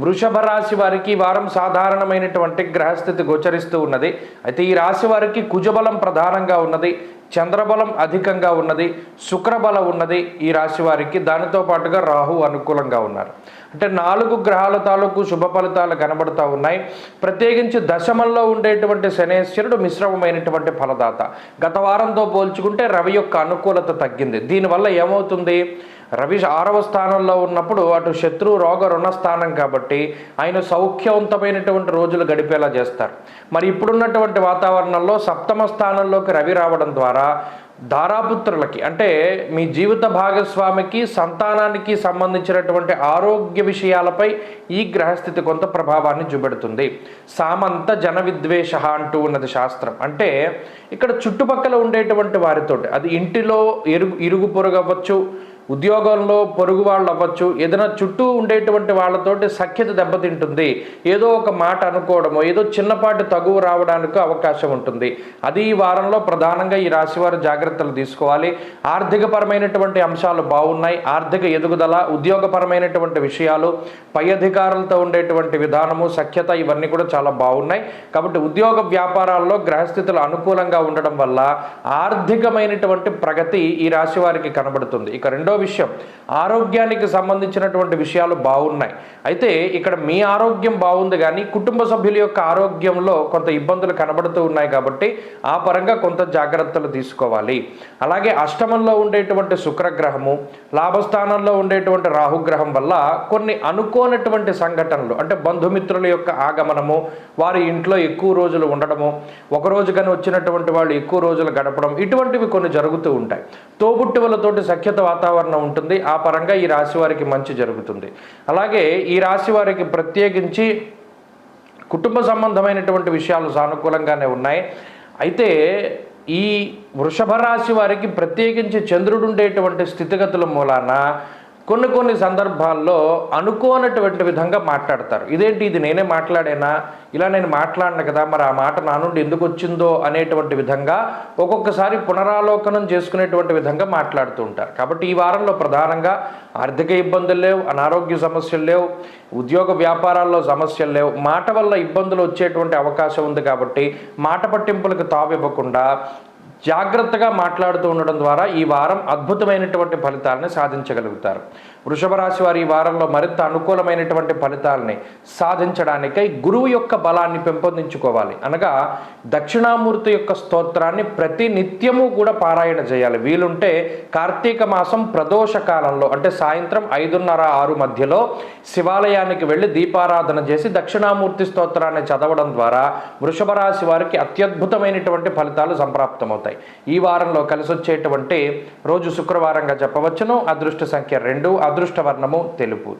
వృషభ రాశి వారికి వారం సాధారణమైనటువంటి గ్రహస్థితి గోచరిస్తూ ఉన్నది. అయితే ఈ రాశి వారికి కుజబలం ప్రధానంగా ఉన్నది. చంద్రబలం అధికంగా ఉన్నది శుక్రబలం ఉన్నది ఈ రాశి వారికి. దానితో పాటుగా రాహు అనుకూలంగా ఉన్నారు. అంటే నాలుగు గ్రహాల తాలూకు శుభ ఫలితాలు కనబడుతూ ఉన్నాయి. ప్రత్యేకించి దశమంలో ఉండేటువంటి శనేశ్వరుడు మిశ్రమమైనటువంటి ఫలదాత. గత వారంతో పోల్చుకుంటే రవి యొక్క అనుకూలత తగ్గింది. దీనివల్ల ఏమవుతుంది? రవి ఆరవ స్థానంలో ఉన్నప్పుడు అటు శత్రు రోగ రుణ స్థానం కాబట్టి ఆయన సౌఖ్యవంతమైనటువంటి రోజులు గడిపేలా చేస్తారు. మరి ఇప్పుడున్నటువంటి వాతావరణంలో సప్తమ స్థానంలోకి రవి రావడం ద్వారా దారాపుత్రులకి అంటే మీ జీవిత భాగస్వామికి సంతానానికి సంబంధించినటువంటి ఆరోగ్య విషయాలపై ఈ గ్రహస్థితి కొంత ప్రభావాన్ని చూపెడుతుంది. సామంత జన విద్వేష అంటూ ఉన్నది శాస్త్రం. అంటే ఇక్కడ చుట్టుపక్కల ఉండేటువంటి వారితోటి అది ఇంటిలో ఇరుగు ఇరుగు పొరుగు ఉద్యోగంలో పొరుగు వాళ్ళు అవ్వచ్చు. ఏదైనా చుట్టూ ఉండేటువంటి వాళ్ళతోటి సఖ్యత దెబ్బతింటుంది. ఏదో ఒక మాట అనుకోవడమో ఏదో చిన్నపాటి తగువ రావడానికి అవకాశం ఉంటుంది. అది ఈ వారంలో ప్రధానంగా ఈ రాశివారు జాగ్రత్తలు తీసుకోవాలి. ఆర్థికపరమైనటువంటి అంశాలు బాగున్నాయి. ఆర్థిక ఎదుగుదల ఉద్యోగపరమైనటువంటి విషయాలు పై అధికారులతో ఉండేటువంటి విధానము సఖ్యత ఇవన్నీ కూడా చాలా బాగున్నాయి. కాబట్టి ఉద్యోగ వ్యాపారాల్లో గ్రహస్థితులు అనుకూలంగా ఉండడం వల్ల ఆర్థికమైనటువంటి ప్రగతి ఈ రాశి వారికి కనబడుతుంది. ఇక రెండో విషయం ఆరోగ్యానికి సంబంధించినటువంటి విషయాలు బాగున్నాయి. అయితే ఇక్కడ మీ ఆరోగ్యం బాగుంది కానీ కుటుంబ సభ్యుల యొక్క ఆరోగ్యంలో కొంత ఇబ్బందులు కనబడుతూ ఉన్నాయి కాబట్టి ఆ పరంగా కొంత జాగ్రత్తలు తీసుకోవాలి. అలాగే అష్టమంలో ఉండేటువంటి శుక్రగ్రహము లాభస్థానంలో ఉండేటువంటి రాహుగ్రహం వల్ల కొన్ని అనుకోనటువంటి సంఘటనలు అంటే బంధుమిత్రుల యొక్క ఆగమనము వారి ఇంట్లో ఎక్కువ రోజులు ఉండడము ఒక రోజు కానీ వచ్చినటువంటి వాళ్ళు ఎక్కువ రోజులు గడపడం ఇటువంటివి కొన్ని జరుగుతూ ఉంటాయి. తోబుట్టువులతోటి సఖ్యత వాతావరణం ఉంటుంది. ఆ పరంగా ఈ రాశి వారికి మంచి జరుగుతుంది. అలాగే ఈ రాశి వారికి ప్రత్యేకించి కుటుంబ సంబంధమైనటువంటి విషయాలు సానుకూలంగానే ఉన్నాయి. అయితే ఈ వృషభ రాశి వారికి ప్రత్యేకించి చంద్రుడు ఉండేటువంటి స్థితిగతుల మూలాన కొన్ని కొన్ని సందర్భాల్లో అనుకోనటువంటి విధంగా మాట్లాడతారు. ఇదేంటి? ఇది నేనే మాట్లాడేనా? ఇలా నేను మాట్లాడిన కదా మరి ఆ మాట నా నుండి ఎందుకు వచ్చిందో అనేటువంటి విధంగా ఒక్కొక్కసారి పునరాలోకనం చేసుకునేటువంటి విధంగా మాట్లాడుతూ ఉంటారు. కాబట్టి ఈ వారంలో ప్రధానంగా ఆర్థిక ఇబ్బందులు లేవు అనారోగ్య సమస్యలు లేవు ఉద్యోగ వ్యాపారాల్లో సమస్యలు లేవు. మాట వల్ల ఇబ్బందులు వచ్చేటువంటి అవకాశం ఉంది కాబట్టి మాట పట్టింపులకు తావివ్వకుండా జాగ్రత్తగా మాట్లాడుతూ ఉండడం ద్వారా ఈ వారం అద్భుతమైనటువంటి ఫలితాలను సాధించగలుగుతారు. వృషభ రాశి వారి ఈ వారంలో మరింత అనుకూలమైనటువంటి ఫలితాలని సాధించడానికై గురువు యొక్క బలాన్ని పెంపొందించుకోవాలి. అనగా దక్షిణామూర్తి యొక్క స్తోత్రాన్ని ప్రతి నిత్యము కూడా పారాయణ చేయాలి. వీలుంటే కార్తీక మాసం ప్రదోష కాలంలో అంటే సాయంత్రం ఐదున్నర ఆరు మధ్యలో శివాలయానికి వెళ్ళి దీపారాధన చేసి దక్షిణామూర్తి స్తోత్రాన్ని చదవడం ద్వారా వృషభ రాశి వారికి అత్యద్భుతమైనటువంటి ఫలితాలు సంప్రాప్తమవుతాయి. ఈ వారంలో కలిసి వచ్చేటువంటి రోజు శుక్రవారంగా చెప్పవచ్చును అదృష్ట సంఖ్య రెండు అదృష్ట వర్ణము తెలుపు.